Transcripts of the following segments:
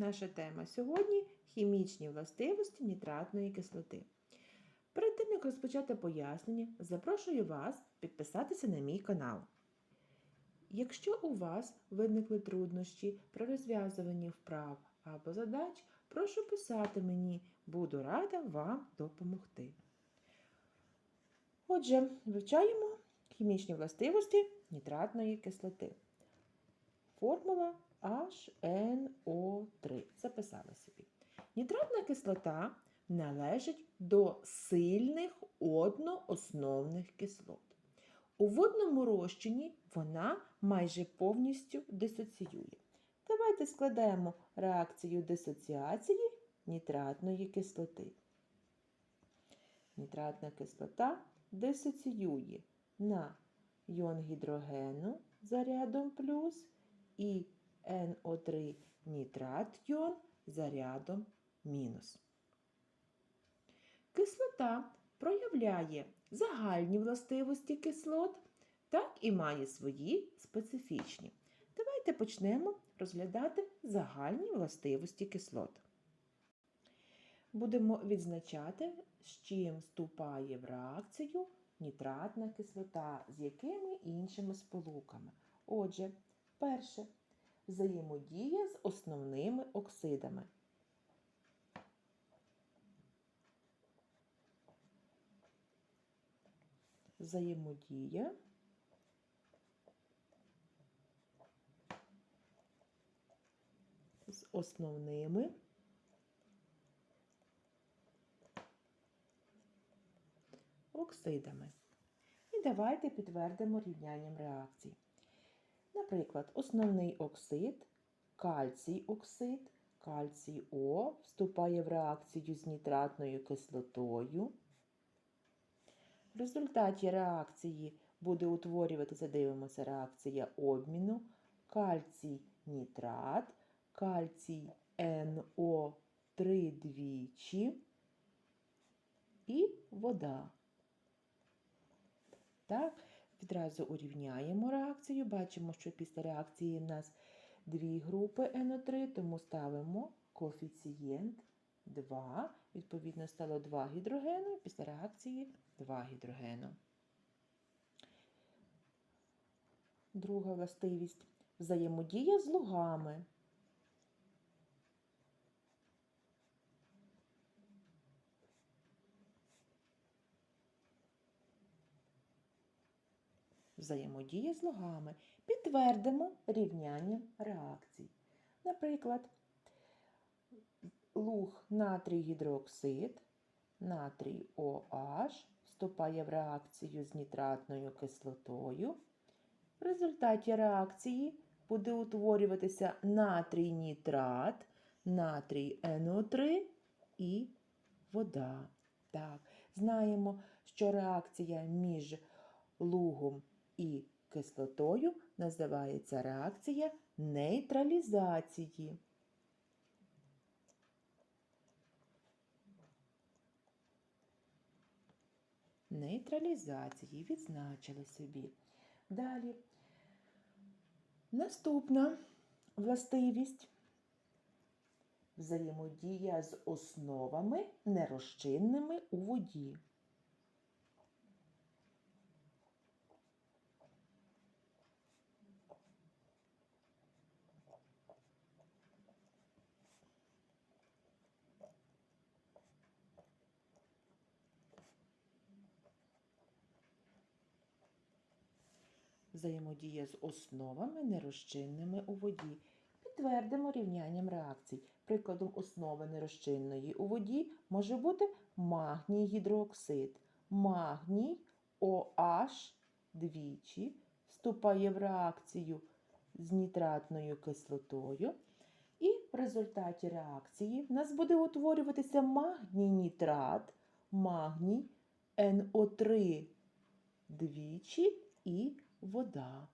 наша тема сьогодні хімічні властивості нітратної кислоти. Перед тим, як розпочати пояснення, запрошую вас підписатися на мій канал. Якщо у вас виникли труднощі при розв'язуванні вправ або задач, прошу писати мені, буду рада вам допомогти. Отже, вивчаємо хімічні властивості нітратної кислоти. Формула HNO3. Записали собі. Нітратна кислота належить до сильних одноосновних кислот. У водному розчині вона майже повністю дисоціює. Давайте складаємо реакцію дисоціації нітратної кислоти. Нітратна кислота дисоціює на іон гідрогену зарядом плюс і НО3 нітрат йон зарядом мінус. Кислота проявляє загальні властивості кислот, так і має свої специфічні. Давайте почнемо розглядати загальні властивості кислот. Будемо відзначати, з чим вступає в реакцію нітратна кислота, з якими іншими сполуками. Отже, перше взаємодія з основними оксидами. Взаємодія з основними оксидами. І давайте підтвердимо рівнянням реакцій. Наприклад, основний оксид, кальцій оксид, кальцій О вступає в реакцію з нітратною кислотою. В результаті реакції буде утворюватися, дивимося, реакція обміну, кальцій нітрат, кальцій НО3 двічі і вода. Так, відразу урівняємо реакцію. Бачимо, що після реакції в нас дві групи НО3, тому ставимо коефіцієнт 2. Відповідно, стало 2 гідрогену, після реакції 2 гідрогену. Друга властивість взаємодія з лугами. Взаємодія з лугами. Підтвердимо рівняння реакцій. Наприклад, луг натрій гідроксид, натрій OH вступає в реакцію з нітратною кислотою. В результаті реакції буде утворюватися натрій нітрат, натрій НО3 і вода. Так, Знаємо, що реакція між лугом і кислотою називається реакція нейтралізації. Нейтралізації відзначили собі. Далі. Наступна властивість взаємодія з основами нерозчинними у воді. Взаємодія з основами нерозчинними у воді. Підтвердимо рівнянням реакцій. Прикладом основи нерозчинної у воді може бути магній гідроксид. Магній OH двічі вступає в реакцію з нітратною кислотою. І в результаті реакції в нас буде утворюватися магній нітрат, магній НО3 двічі і вода.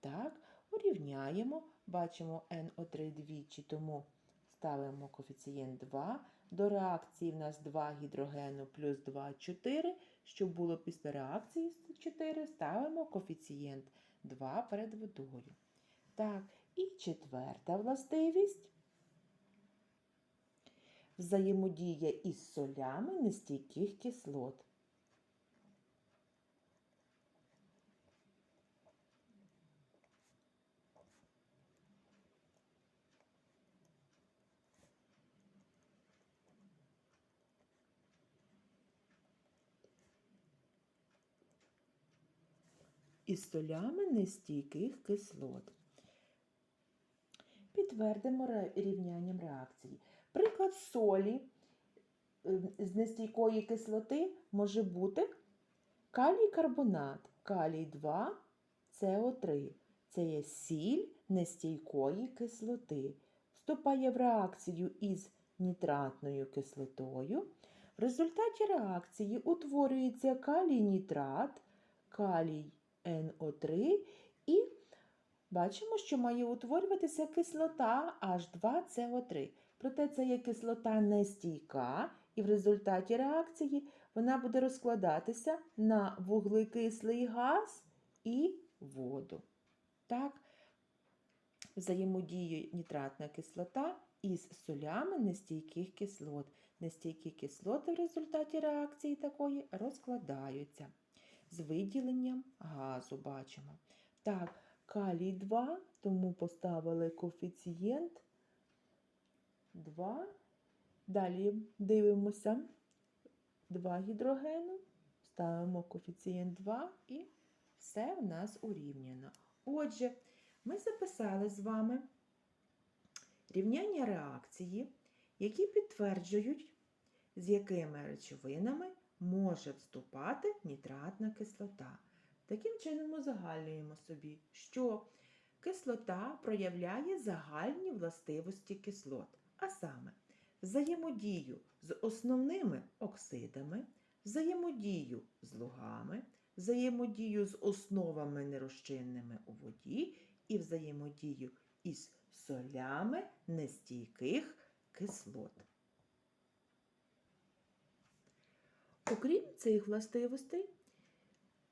Так, урівняємо, бачимо НО3 двічі, тому ставимо коефіцієнт 2. До реакції в нас 2 гідрогену плюс 2 4. Щоб було після реакції 4, ставимо коефіцієнт 2 перед водою. Так, і четверта властивість взаємодія із солями нестійких кислот. Із солями нестійких кислот. Підтвердимо рівнянням реакції. Приклад солі е, з нестійкої кислоти може бути калій карбонат, калій 2, СО3. Це є сіль нестійкої кислоти. Вступає в реакцію із нітратною кислотою. В результаті реакції утворюється калій нітрат, калій НО3 і бачимо, що має утворюватися кислота H2CO3. Проте це є кислота нестійка, і в результаті реакції вона буде розкладатися на вуглекислий газ і воду. Так, взаємодіє нітратна кислота із солями нестійких кислот. Нестійкі кислоти в результаті реакції такої розкладаються з виділенням газу бачимо. Так, калій 2, тому поставили коефіцієнт 2. Далі дивимося 2 гідрогену, ставимо коефіцієнт 2 і все в нас урівняно. Отже, ми записали з вами рівняння реакції, які підтверджують, з якими речовинами може вступати нітратна кислота. Таким чином узагальнюємо собі, що кислота проявляє загальні властивості кислот, а саме взаємодію з основними оксидами, взаємодію з лугами, взаємодію з основами нерозчинними у воді і взаємодію із солями нестійких кислот. Окрім цих властивостей,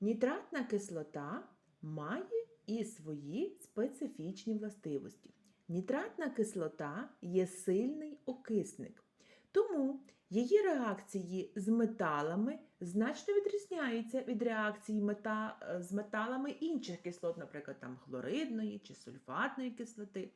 нітратна кислота має і свої специфічні властивості. Нітратна кислота є сильний окисник, тому її реакції з металами значно відрізняються від реакцій мета... е, з металами інших кислот, наприклад, там хлоридної чи сульфатної кислоти.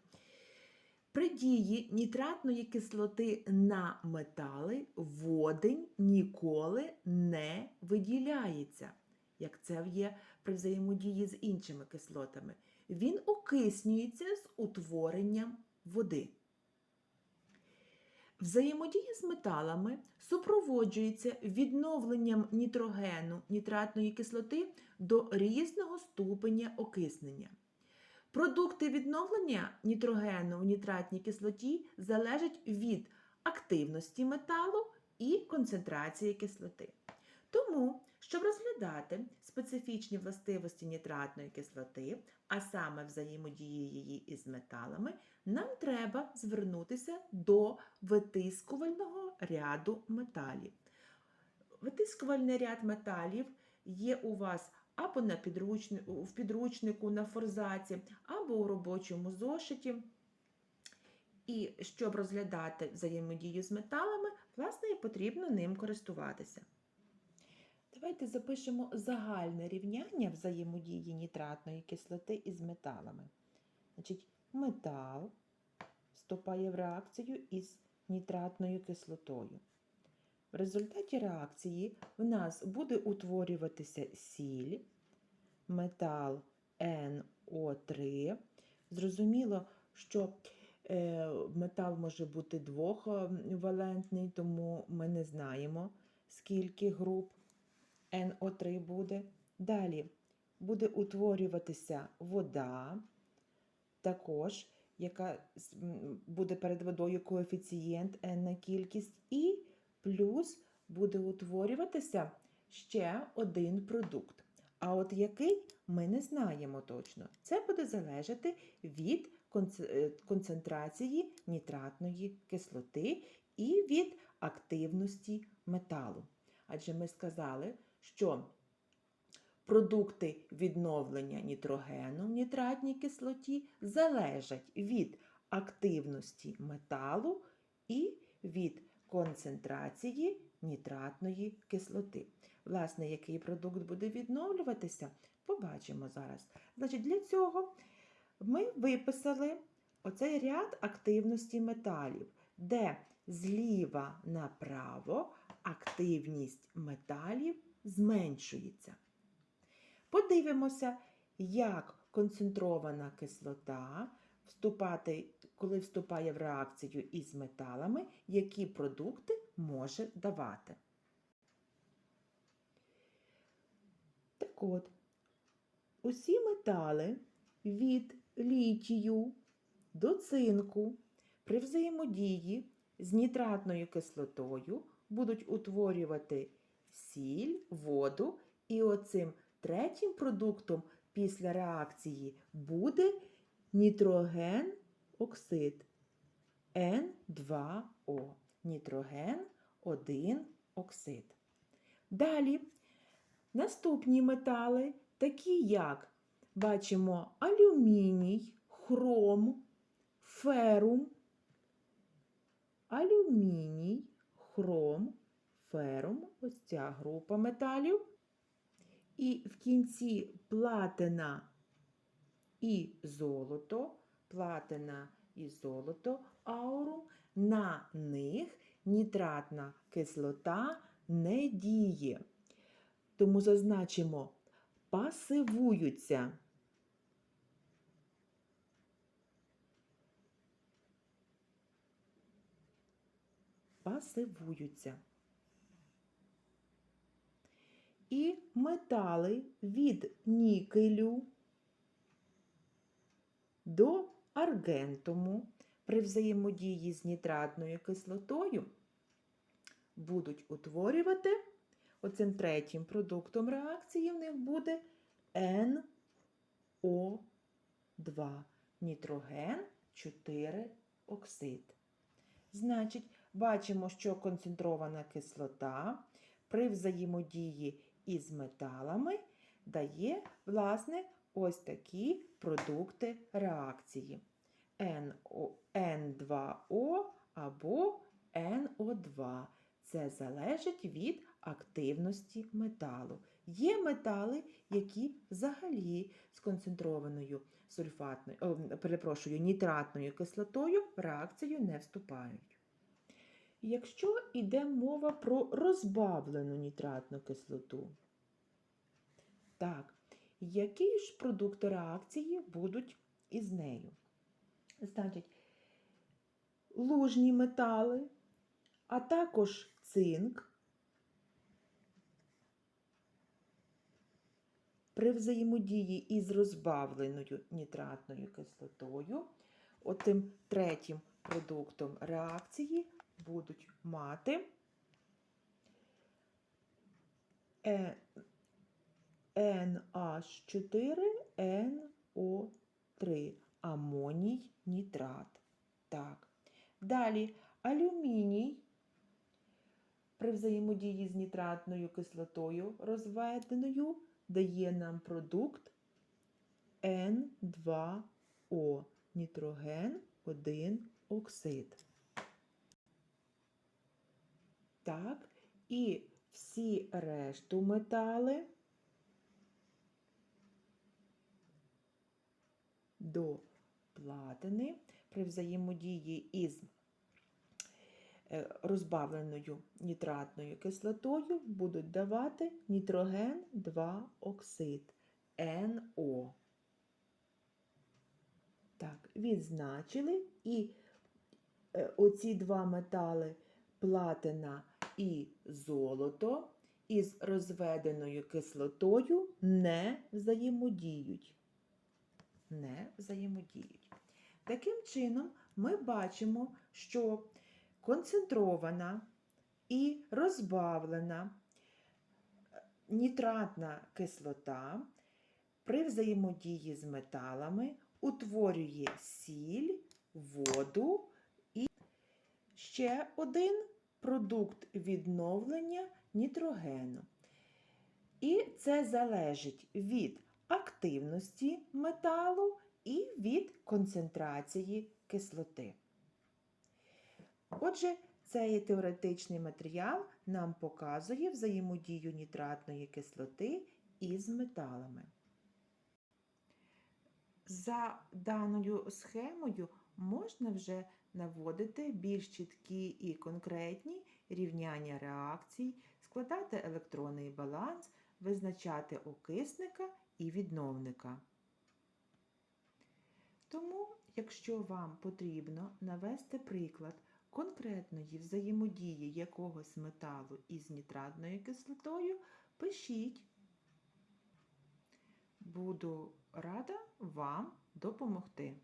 При дії нітратної кислоти на метали водень ніколи не виділяється, як це є при взаємодії з іншими кислотами. Він окиснюється з утворенням води. Взаємодія з металами супроводжується відновленням нітрогену нітратної кислоти до різного ступеня окиснення. Продукти відновлення нітрогену в нітратній кислоті залежать від активності металу і концентрації кислоти. Тому, щоб розглядати специфічні властивості нітратної кислоти, а саме взаємодії її із металами, нам треба звернутися до витискувального ряду металів. Витискувальний ряд металів є у вас або на підручни... в підручнику на форзаці, або у робочому зошиті. І щоб розглядати взаємодію з металами, власне, і потрібно ним користуватися. Давайте запишемо загальне рівняння взаємодії нітратної кислоти із металами. Значить, метал вступає в реакцію із нітратною кислотою. В результаті реакції в нас буде утворюватися сіль, метал НО3. Зрозуміло, що е, метал може бути двохвалентний, тому ми не знаємо, скільки груп НО3 буде. Далі буде утворюватися вода, також, яка буде перед водою коефіцієнт N на кількість, і плюс буде утворюватися ще один продукт. А от який ми не знаємо точно. Це буде залежати від е, концентрації нітратної кислоти і від активності металу. Адже ми сказали, що продукти відновлення нітрогену в нітратній кислоті залежать від активності металу і від концентрації нітратної кислоти. Власне, який продукт буде відновлюватися, побачимо зараз. Значить, для цього ми виписали оцей ряд активності металів, де зліва направо активність металів зменшується. Подивимося, як концентрована кислота, вступати, коли вступає в реакцію із металами, які продукти може давати. Так от, усі метали від літію до цинку при взаємодії з нітратною кислотою будуть утворювати сіль, воду, і оцим третім продуктом після реакції буде нітроген оксид N2O. Нітроген 1 оксид. Далі наступні метали, такі як бачимо алюміній, хром, ферум, алюміній, хром, ферум, ось ця група металів. І в кінці платина і золото, платина і золото аурум, на них нітратна кислота не діє. Тому зазначимо пасивуються. Пасивуються. І метали від нікелю до аргентуму при взаємодії з нітратною кислотою будуть утворювати оцим третім продуктом реакції в них буде NO2 нітроген 4 оксид. Значить, бачимо, що концентрована кислота при взаємодії із металами дає, власне, ось такі продукти реакції N2O або NO2. Це залежить від активності металу. Є метали, які взагалі з концентрованою сульфатною, о, перепрошую, нітратною кислотою в реакцію не вступають. Якщо йде мова про розбавлену нітратну кислоту, так, які ж продукти реакції будуть із нею? Значить, лужні метали, а також цинк при взаємодії із розбавленою нітратною кислотою, отим третім продуктом реакції будуть мати е- NH4NO3 амоній нітрат. Так. Далі алюміній при взаємодії з нітратною кислотою розведеною дає нам продукт N2O нітроген 1 оксид. Так, і всі решту метали до платини при взаємодії із е, розбавленою нітратною кислотою будуть давати нітроген 2 оксид NO. Так, відзначили і е, оці два метали платина і золото із розведеною кислотою не взаємодіють. Не взаємодіють. Таким чином, ми бачимо, що концентрована і розбавлена нітратна кислота при взаємодії з металами утворює сіль, воду і ще один продукт відновлення нітрогену. І це залежить від активності металу і від концентрації кислоти. Отже, Цей теоретичний матеріал нам показує взаємодію нітратної кислоти із металами. За даною схемою можна вже наводити більш чіткі і конкретні рівняння реакцій, складати електронний баланс, визначати окисника і відновника. Тому, якщо вам потрібно навести приклад конкретної взаємодії якогось металу із нітратною кислотою, пишіть. Буду рада вам допомогти.